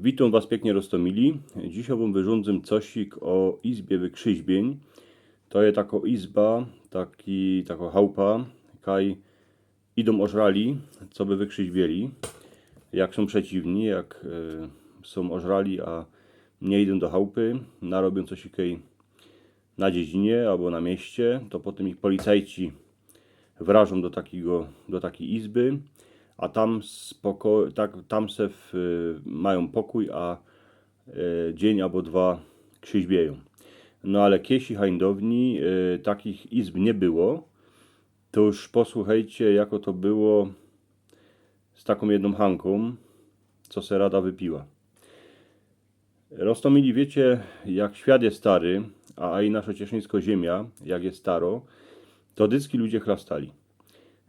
Witam Was pięknie roztomili. Dzisiaj Wam wyrządzę cosik o izbie wykrzyźbień. To jest taka izba, taki, taka chałupa, kaj idą ożrali, co by wykrzyźbieli. Jak są przeciwni, jak e, są ożrali, a nie idą do chałupy, narobią coś ikej na dziedzinie albo na mieście, to potem ich policajci wrażą do, takiego, do takiej izby, a tam, spoko, tak, tam se w, y, mają pokój, a y, dzień albo dwa krzyźbieją. No ale kiesi hańdowni y, takich izb nie było. To już posłuchajcie, jako to było z taką jedną hanką, co se rada wypiła. Rostomili wiecie, jak świat jest stary, a i nasza cieszyńsko ziemia, jak jest staro, to dycki ludzie chlastali.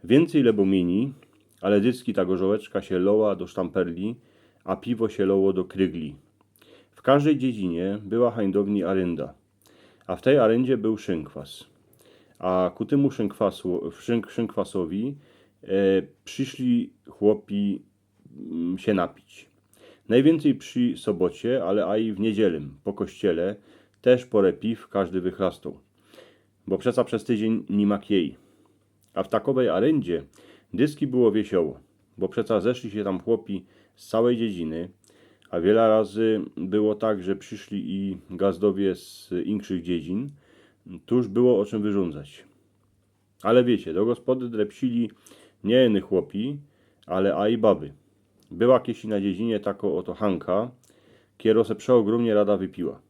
Więcej lebomini, ale dycki ta gorzołeczka się loła do sztamperli, a piwo się loło do krygli. W każdej dziedzinie była hańdowni arenda, a w tej arendzie był szynkwas. A ku temu szynkwasu, szynk, szynkwasowi e, przyszli chłopi mm, się napić. Najwięcej przy sobocie, ale a i w niedzielę, po kościele, też porę piw każdy wychlastał. Bo przeca przez tydzień nie ma kiej. A w takowej arendzie dyski było wiesioło, bo przeca zeszli się tam chłopi z całej dziedziny, a wiele razy było tak, że przyszli i gazdowie z inkszych dziedzin, tuż było o czym wyrządzać. Ale wiecie, do gospody drepsili nie jeny chłopi, ale a i baby. Była kiedyś na dziedzinie tako oto Hanka, kiero se przeogromnie rada wypiła.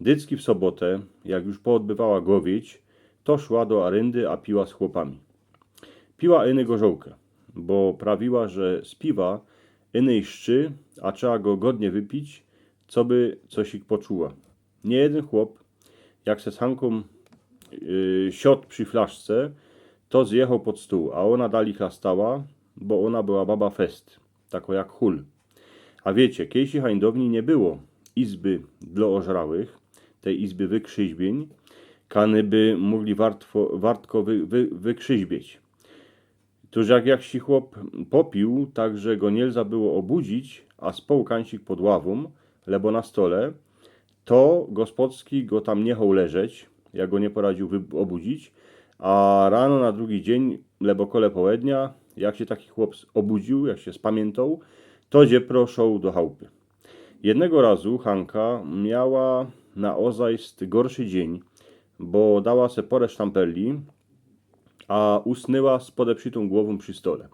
Dycki w sobotę, jak już poodbywała gowieć, to szła do aryndy, a piła z chłopami. Piła iny gorzołkę, bo prawiła, że z piwa inej szczy, a trzeba go godnie wypić, co by coś ich poczuła. Nie jeden chłop, jak se z Hanką yy, siot przy flaszce, to zjechał pod stół, a ona dali chlastała, bo ona była baba fest, tako jak hul. A wiecie, kiedyś hańdowni nie było izby dla ożrałych, tej izby wykrzyźbień, kany by mogli wartwo, wartko wy, wy, wykrzyźbieć. Tuż jak jakiś chłop popił, tak że go nie lza było obudzić, a spał kańcik pod ławą, lebo na stole, to gospodski go tam niechał leżeć, jak go nie poradził obudzić, a rano na drugi dzień, lebo kole połednia, jak się taki chłop obudził, jak się spamiętał, to gdzie proszą do chałupy. Jednego razu Hanka miała na ozajst gorszy dzień, bo dała se porę sztamperli, a usnęła z podeprzitą głową przy stole.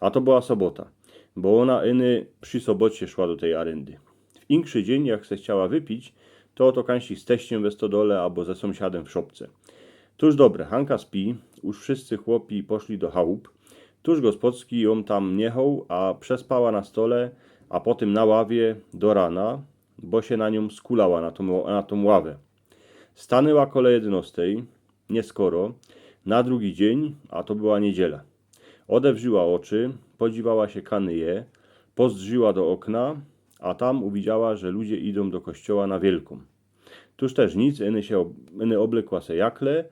A to była sobota, bo ona iny przy sobocie szła do tej arendy. W inkszy dzień, jak se chciała wypić, to to kańsi z teściem we stodole albo ze sąsiadem w szopce. Tuż dobre, Hanka spi, już wszyscy chłopi poszli do chałup. Tuż gospodski ją tam niechał, a przespała na stole, a potem na ławie do rana, bo się na nią skulała na tą, na tą ławę. Stanęła kole 11, nie skoro, na drugi dzień, a to była niedziela. Odewrzyła oczy, podziwała się kanyje, pozdrzyła do okna, a tam uwidziała, że ludzie idą do kościoła na wielką. Tuż też nic, eny się eny oblekła se jakle,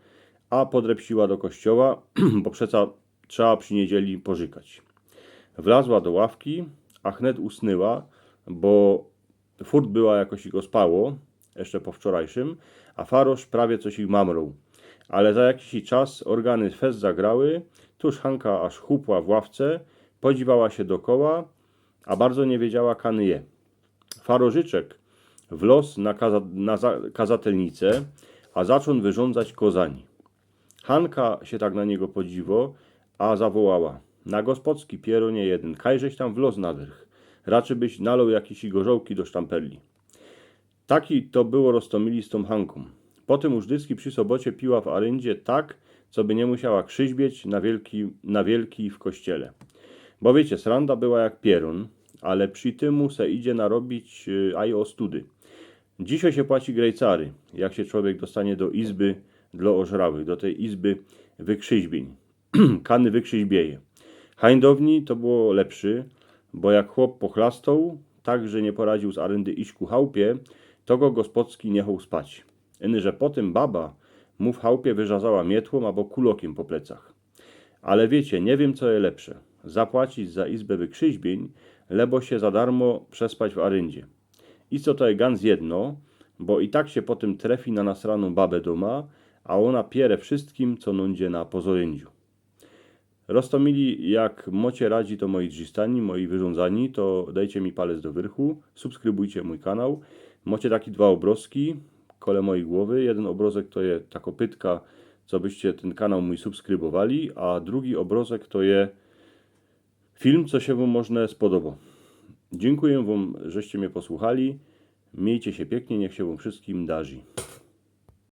a podrepsiła do kościoła, bo przeca trzeba przy niedzieli pożykać. Wlazła do ławki, a chnet usnęła, bo furt była jakoś i go spało, jeszcze po wczorajszym, a farosz prawie coś ich mamrął. Ale za jakiś czas organy fest zagrały, tuż Hanka aż chupła w ławce, podziwała się dokoła, a bardzo nie wiedziała kany je. Farożyczek w los na, kaza, na za, kazatelnicę, a zaczął wyrządzać kozani. Hanka się tak na niego podziwo, a zawołała. Na gospodski piero nie jeden, kajżeś tam w los naderch. Raczej byś nalał jakieś gorzołki do sztamperli. Taki to było roztomili z tą Hanką. Potem już dyski przy sobocie piła w aryndzie tak, co by nie musiała krzyźbieć na wielki, na wielki w kościele. Bo wiecie, sranda była jak pierun, ale przy tymu se idzie narobić y, aj ostudy. Dzisiaj się płaci grejcary, jak się człowiek dostanie do izby dla ożrałych, do tej izby wykrzyźbień. Kany wykrzyźbieje. Hańdowni to było lepszy, bo jak chłop pochlastał, tak, że nie poradził z arendy iść ku chałupie, to go gospodski niechał spać. Eny, że potem baba mu w chałupie wyrzazała mietłą albo kulokiem po plecach. Ale wiecie, nie wiem co jest lepsze. Zapłacić za izbę wykrzyźbień, lebo się za darmo przespać w aryndzie. I co to jest ganz jedno, bo i tak się potem trefi na nasraną babę doma, a ona pierę wszystkim, co nądzie na pozorędziu. Roztomili, jak mocie radzi to moi drzistani, moi wyrządzani, to dajcie mi palec do wyrchu, subskrybujcie mój kanał. Mocie takie dwa obrazki, kole mojej głowy. Jeden obrazek to jest ta kopytka, co byście ten kanał mój subskrybowali, a drugi obrazek to jest film, co się wam można spodoba. Dziękuję wam, żeście mnie posłuchali. Miejcie się pięknie, niech się wam wszystkim darzy.